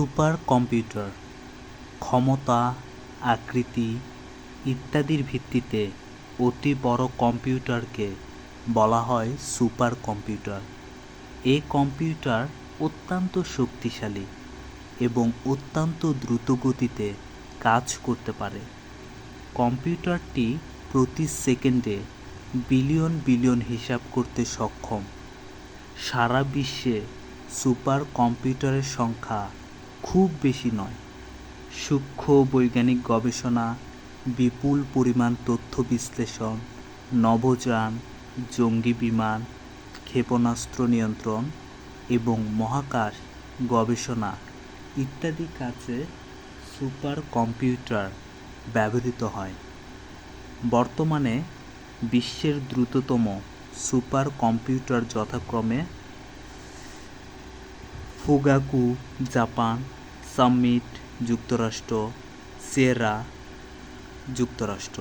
Super computer, ক্ষমতা, আকৃতি ইত্যাদির ভিত্তিতে অতি বড় কম্পিউটারকে বলা হয় সুপার কম্পিউটার। এই কম্পিউটার অত্যন্ত শক্তিশালী এবং অত্যন্ত দ্রুত গতিতে কাজ করতে পারে। কম্পিউটারটি প্রতি সেকেন্ডে বিলিয়ন বিলিয়ন হিসাব করতে সক্ষম। সারা বিশ্বে সুপার কম্পিউটারের সংখ্যা খুব বেশি নয়। সূক্ষ্ম বৈজ্ঞানিক গবেষণা, বিপুল পরিমাণ তথ্য বিশ্লেষণ নভোযান জঙ্গি বিমান, ক্ষেপণাস্ত্র নিয়ন্ত্রণ এবং মহাকাশ গবেষণা ইত্যাদি কাজে সুপার কম্পিউটার ব্যবহৃত হয়। বর্তমানে বিশ্বের দ্রুততম সুপার কম্পিউটার যথাক্রমে ফুগাকু জাপান সামিট যুক্তরাষ্ট্র সেরা যুক্তরাষ্ট্র